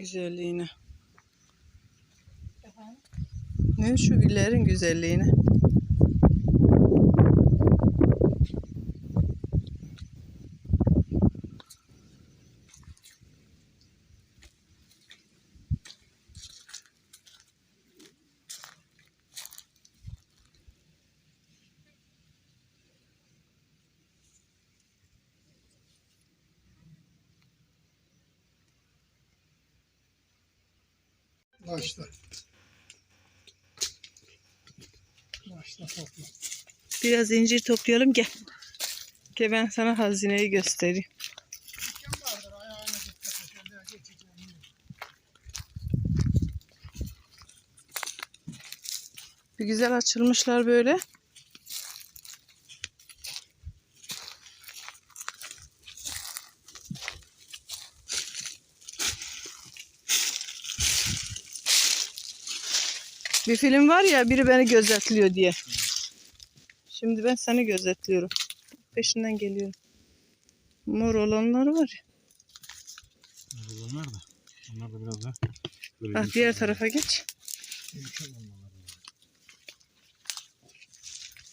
güzelliğine. Efendim? Ne şu güllerin güzelliğine. Başla. Başla topla. Biraz incir toplayalım gel. Gel ben sana hazineyi göstereyim. Bir güzel açılmışlar böyle. Bir film var ya biri beni gözetliyor diye. Şimdi ben seni gözetliyorum. Peşinden geliyorum. Mor olanlar var ya. Bunlar da. Bunlar da biraz da böyle Ah, diğer tarafa geç.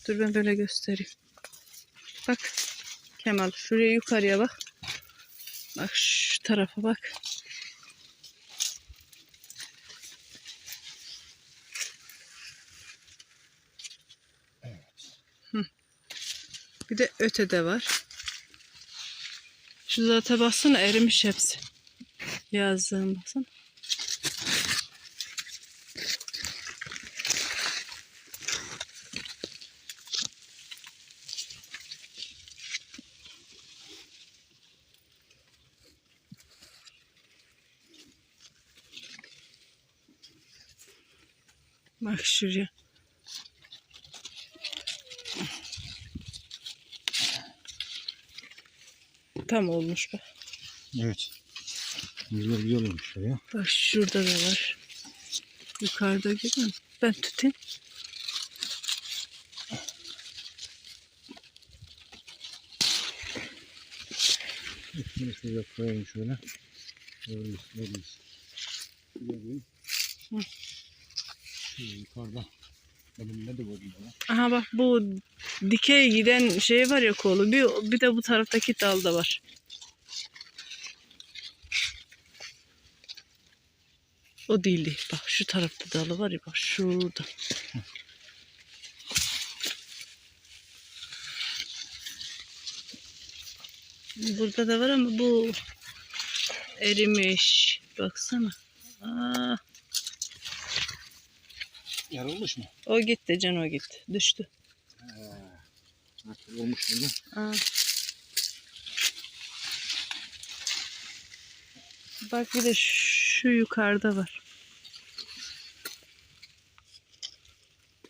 Dur ben böyle göstereyim. Bak Kemal şuraya yukarıya bak. Bak şu tarafa bak. Bir de ötede var. Şu zaten baksana erimiş hepsi. Yazdığım baksana. Bak şuraya. Tam olmuş bak. Evet. Güzel güzel olmuşlar ya. Bak şurada da var. Yukarıda gibi? Ben tutayım. Bunu şuraya koyalım şöyle. Koyayım. Hı. Şöyle yukarıda. Önümde de var. Aha bak bu dikey giden şey var ya kolu. Bir, bir de bu taraftaki dalda var. O değildi. Bak şu tarafta dalı var ya bak şurada. Burada da var ama bu erimiş. Baksana. Aa, Yarılmış mı? o gitti can o gitti. Düştü. Artık olmuş burada. Bak bir de şu yukarıda var.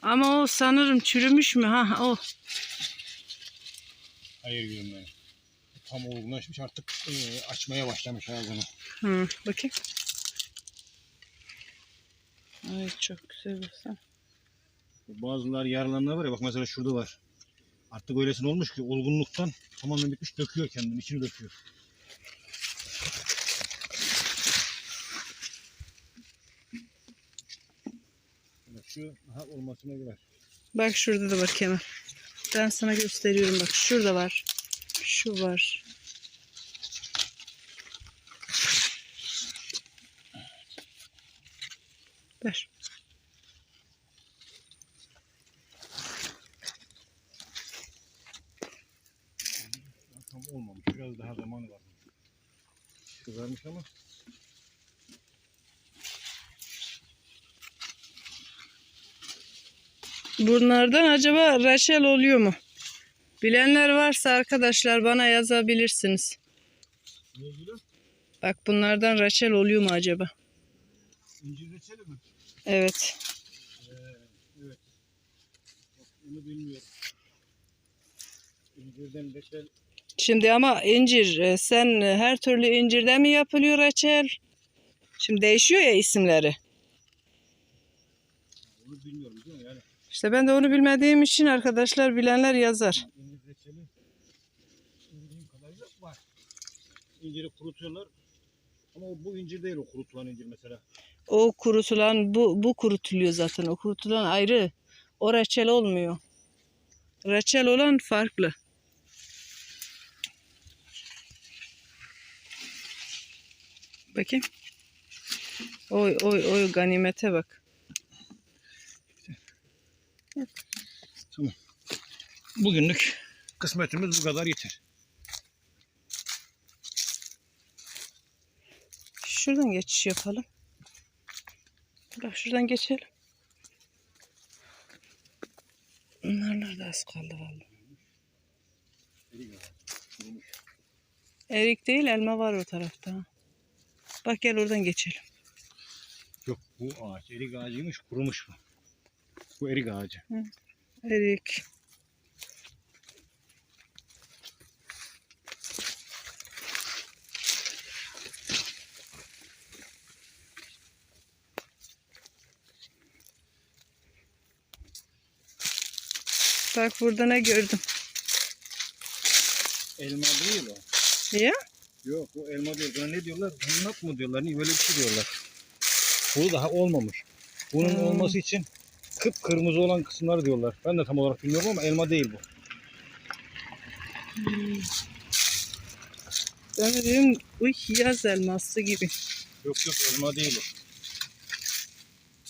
Ama o sanırım çürümüş mü? Ha o. Hayır gülüm benim. Tam olgunlaşmış artık e, açmaya başlamış ağzını. Hı, bakayım. Ay çok güzel baksana. Bazılar yaralananlar var ya bak mesela şurada var. Artık öylesine olmuş ki olgunluktan tamamen bitmiş döküyor kendini içini döküyor. Şu daha olmasına göre. Bak şurada da var Kemal. Ben sana gösteriyorum bak. Şurada var. Şu var. Ver. Olmamış. Biraz daha zamanı var. Kızarmış ama Bunlardan acaba reçel oluyor mu? Bilenler varsa arkadaşlar bana yazabilirsiniz. ne? Bak bunlardan reçel oluyor mu acaba? İncir reçeli mi? Evet. Ee, evet. Onu bilmiyorum. İncirden reçel Şimdi ama incir e, sen e, her türlü incirden mi yapılıyor reçel? Şimdi değişiyor ya isimleri. onu bilmiyorum değil mi? Yani İşte ben de onu bilmediğim için arkadaşlar bilenler yazar. incir reçeli bildiğim kadarıyla var. İnciri kurutuyorlar. Ama bu incir değil o kurutulan incir mesela. O kurutulan bu bu kurutuluyor zaten. O kurutulan ayrı. O reçel olmuyor. Reçel olan farklı. Bakayım. Oy oy oy ganimete bak. Bugünlük kısmetimiz bu kadar yeter. Şuradan geçiş yapalım. Bak şuradan geçelim. Bunlar da az kaldı vallahi. Erik değil elma var o tarafta. Bak gel oradan geçelim. Yok bu ağaç erik ağacıymış kurumuş bu. Bu erik ağacı. Erik. Bak burada ne gördüm. Elma değil o. Ya? Yok o elma değil. Buna ne diyorlar? Hınnak mı diyorlar? Ne böyle bir şey diyorlar. Bu daha olmamış. Bunun Hmm. olması için kıpkırmızı olan kısımlar diyorlar. Ben de tam olarak bilmiyorum ama elma değil bu. Ben de dedim uy yaz elması gibi. Yok yok elma değil o.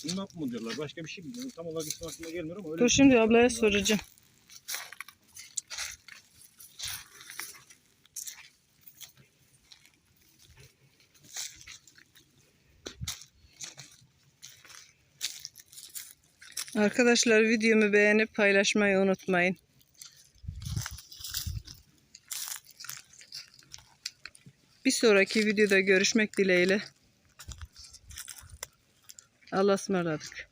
Hınnak mı diyorlar? Başka bir şey bilmiyorum. Tam olarak ismi aklıma gelmiyor ama öyle Dur şey şimdi diyorlar. ablaya soracağım. Arkadaşlar videomu beğenip paylaşmayı unutmayın. Bir sonraki videoda görüşmek dileğiyle. Allah'a ısmarladık.